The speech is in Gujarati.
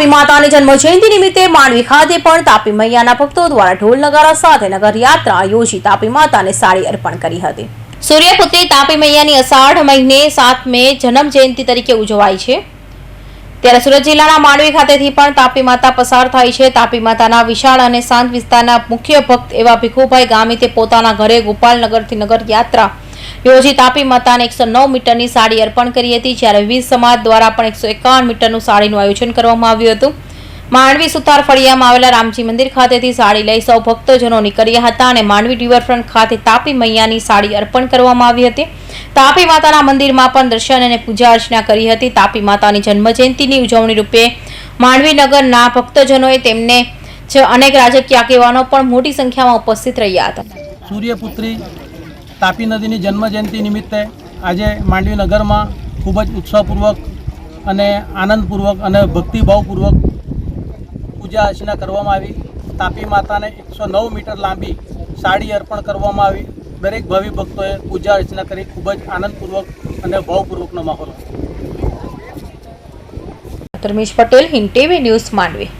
તાપી માતાની જન્મજયંતિ નિમિત્તે માંડવી ખાતે પણ તાપી મૈયાના ભક્તો દ્વારા ઢોલ નગારા સાથે નગરયાત્રા યોજી તાપી માતાને સાડી અર્પણ કરી હતી. સૂર્યપુત્રી તાપી મૈયાની અષાઢ મહિને જન્મ જયંતિ તરીકે ઉજવાય છે. ત્યારે સુરત જિલ્લાના માંડવી ખાતેથી પણ તાપી માતા પસાર થાય છે. તાપી માતાના વિશાળ અને શાંત વિસ્તારના મુખ્ય ભક્ત એવા ભીખુભાઈ ગામિતે પોતાના ઘરે ગોપાલનગરથી નગર યાત્રા યોજી તાપી માતાને એકસો નવ મીટરની સાડી અર્પણ કરી હતી, જ્યારે વિવિધ સમાજ દ્વારા પણ એકસો એકાવન મીટરનું સાડીનું આયોજન કરવામાં આવ્યું હતું. માંડવી સુતાર ફળિયામાં આવેલા રામજી મંદિર ખાતેથી સાડી લઈ સૌ ભક્તજનો નીકળ્યા હતા અને માંડવી રિવરફ્રન્ટ ખાતે તાપી મૈયાની સાડી અર્પણ કરવામાં આવી હતી. તાપી માતાના મંદિરમાં પણ દર્શન અને પૂજા અર્ચના કરી હતી. તાપી માતાની જન્મજયંતિની ઉજવણી રૂપે માંડવી નગરના ભક્તજનોએ તેમને અનેક રાજકીય આગેવાનો પણ મોટી સંખ્યામાં ઉપસ્થિત રહ્યા હતા. સૂર્યપુત્રી તાપી નદીની જન્મજયંતિ નિમિત્તે આજે માંડવી નગરમાં ખૂબ જ ઉત્સાહપૂર્વક અને આનંદપૂર્વક અને ભક્તિભાવપૂર્વક પૂજા અર્ચના કરવામાં આવી. તાપી માતાને એકસો નવ મીટર લાંબી સાડી અર્પણ કરવામાં આવી. દરેક ભાવિ ભક્તોએ પૂજા અર્ચના કરી. ખૂબ જ આનંદપૂર્વક અને ભાવપૂર્વકનો માહોલ. Dharmesh Patel, Hind TV news Mandvi.